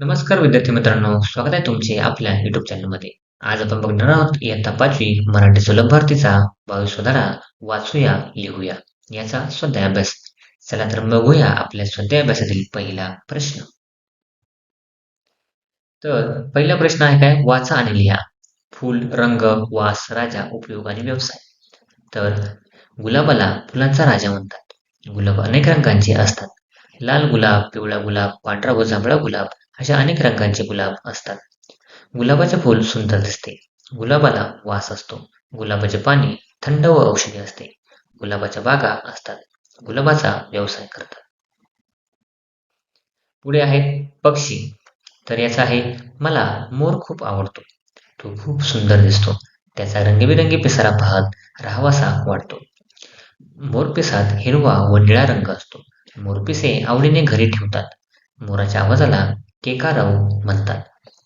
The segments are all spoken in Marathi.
नमस्कार विद्यार्थी मित्रांनो स्वागत आहे तुमचे आपल्या युट्यूब चॅनलमध्ये आज आपण बघणार आहोत इयत्ता पाचवी मराठी सुलभ भारतीचा बावीस धडा वाचूया लिहूया याचा स्वाध्याय अभ्यास चला तर बघूया आपल्या स्वाध्याय अभ्यासातील पहिला प्रश्न. तर पहिला प्रश्न आहे काय? वाचा आणि लिहा. फुल रंग वास राजा उपयोग आणि व्यवसाय. तर गुलाबाला फुलांचा राजा म्हणतात. गुलाब अनेक रंगांचे असतात. लाल गुलाब पिवळा गुलाब पांढरा व जांभळा गुलाब अशा अनेक रंगांचे गुलाब असतात. गुलाबाचे फूल सुंदर दिसते. गुलाबाला वास असतो. गुलाबाचे पाणी थंड व औषधी असते. गुलाबाच्या बागा असतात. गुलाबाचा व्यवसाय करतात. पुढे आहेत पक्षी. तर याचा आहे मला मोर खूप आवडतो. तो खूप सुंदर दिसतो. त्याचा रंगीबेरंगी पिसारा पाहत राहावासा वाटतो. मोरपिसात हिरवा व निळा रंग असतो. मोरपिसे आवडीने घरी ठेवतात. मोराच्या आवाजाला केकाराव म्हणतात.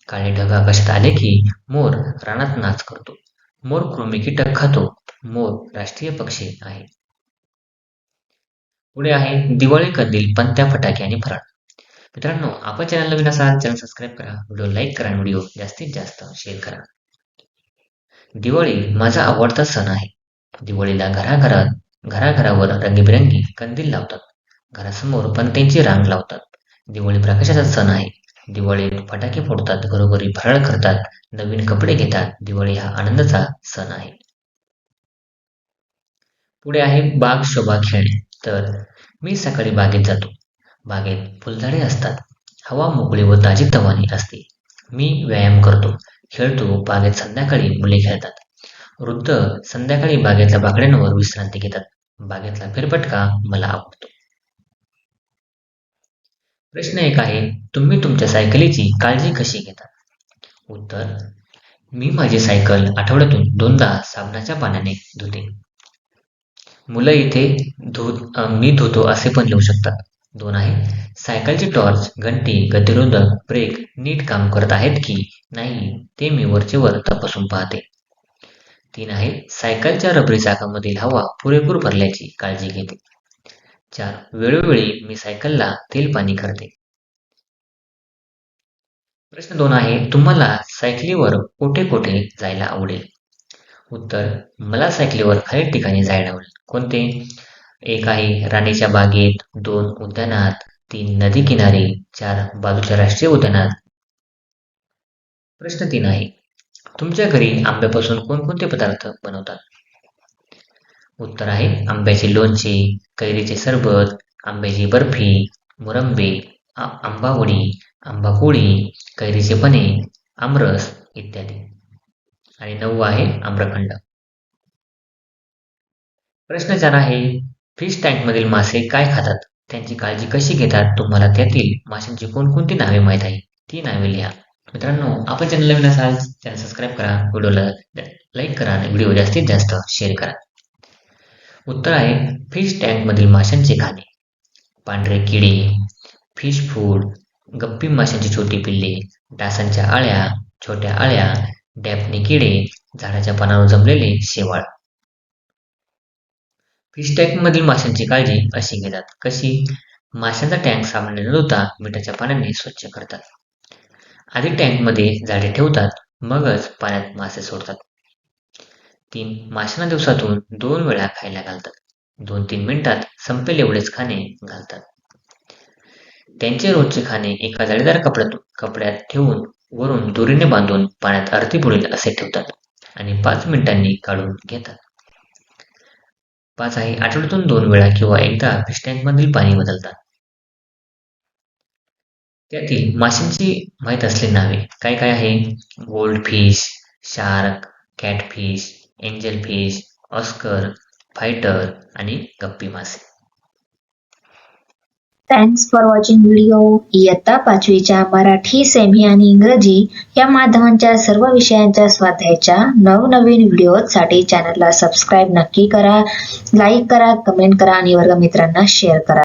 काळे ढग आकाशात आले की मोर रानात नाच करतो. मोर कृमी कीटक खातो. मोर राष्ट्रीय पक्षी आहे. पुढे आहे दिवाळी कंदील पंत्या फटाके आणि फराळ. मित्रांनो आपण चॅनल नवीन असाल चॅनल सबस्क्राईब करा. व्हिडिओ लाईक करा आणि व्हिडिओ जास्तीत जास्त शेअर करा. दिवाळी माझा आवडता सण आहे. दिवाळीला घराघरात घराघरावर रंगीबेरंगी कंदील लावतात. घरासमोर पंत्यांची रांग लावतात. दिवाळी प्रकाशाचा सण आहे. दिवाळीत फटाके फोडतात घरोघरी फराळ करतात नवीन कपडे घेतात. दिवाळी हा आनंदाचा सण आहे. पुढे आहे बाग शोभा खेळणे तर मी सकाळी बागेत जातो. बागेत फुलझाडे असतात. हवा मोकळी व ताजी तवानी असते. मी व्यायाम करतो खेळतो बागेत संध्याकाळी मुले खेळतात. वृद्ध संध्याकाळी बागेतल्या बाकड्यांवर विश्रांती घेतात. बागेतला फेरफटका मला आवडतो. प्रश्न एक आहे तुम्ही तुमच्या सायकलीची काळजी कशी घेता? उत्तर मी माझी सायकल आठवड्यातून दोनदा साबणाच्या पाण्याने धुते. मुलं इथे धु मी धुतो असे पण लिहू शकतात. दोन आहे सायकलची टॉर्च घंटी गतिरोधक ब्रेक नीट काम करत आहेत की नाही ते मी वरचे वर तपासून पाहते. तीन आहे सायकलच्या रबरी चाकामधील हवा पुरेपूर भरल्याची काळजी घेते. चार वेळोवेळी मी सायकलला तेल पाणी करते. प्रश्न दोन आहे तुम्हाला सायकलीवर कोठे कोठे जायला आवडेल? उत्तर मला सायकलीवर खालील ठिकाणी जायला आवडेल. कोणते? एक आहे राणीच्या बागेत दोन उद्यानात तीन नदी किनारी चार बाजूच्या राष्ट्रीय उद्यानात. प्रश्न तीन आहे तुमच्या घरी आंब्यापासून कोणकोणते पदार्थ बनवतात? उत्तर आहे आंब्याचे लोणचे कैरीचे सरबत आंब्याची बर्फी मुरंबे आंबावडी आंबापोळी कैरीचे पने आमरस इत्यादी. आणि नऊ आहे आम्रखंड. प्रश्न चार आहे फिश टँकमधील मासे काय खातात? त्यांची काळजी कशी घेतात? तुम्हाला त्यातील माशांची कोणकोणती नावे माहीत आहे ती नावे लिहा. मित्रांनो आपण चॅनल नवीन असाल चॅनल सबस्क्राईब करा. व्हिडिओला लाईक करा आणि व्हिडिओ जास्तीत जास्त शेअर करा. उत्तर आहे फिश टँकमधील माशांचे खाणे. पांढरे किडे फिश फूड गप्पी माशांची छोटी पिल्ले डासांच्या आळ्या छोट्या आळ्या डॅपने किडे झाडाच्या पानावर जमलेले शेवाळ. फिश टँकमधील माशांची काळजी अशी घेतात. कशी? माशांचा टँक सामान्य न धुता मिठाच्या पाण्याने स्वच्छ करतात. आधी टँकमध्ये झाडे ठेवतात मगच पाण्यात मासे सोडतात. तीन माशांना दिवसातून दोन वेळा खायला घालतात. दोन तीन मिनिटात संपेल एवढेच खाणे घालतात. त्यांचे रोजचे खाणे एका जाळीदार कपड्यात कपड्यात ठेवून वरून दोरीने बांधून पाण्यात अर्धी बुडेल असे ठेवतात आणि पाच मिनिटांनी काढून घेतात. पाच आहे आठवड्यातून दोन वेळा किंवा एकदा फिश टँकमधील पाणी बदलतात. त्यातील माशांची माहीत असलेली नावे काय काय आहे? Gold fish shark catfish angel fish oscar fighter आणि गप्पी मासे. थँक्स फॉर वॉचिंग व्हिडिओ इयत्ता पाचवीच्या मराठी सेमी आणि इंग्रजी या माध्यमांच्या सर्व विषयांच्या स्वाध्यायाच्या नवनवीन व्हिडिओसाठी चॅनलला सबस्क्राईब नक्की करा लाईक करा कमेंट करा आणि वर्गमित्रांना शेअर करा.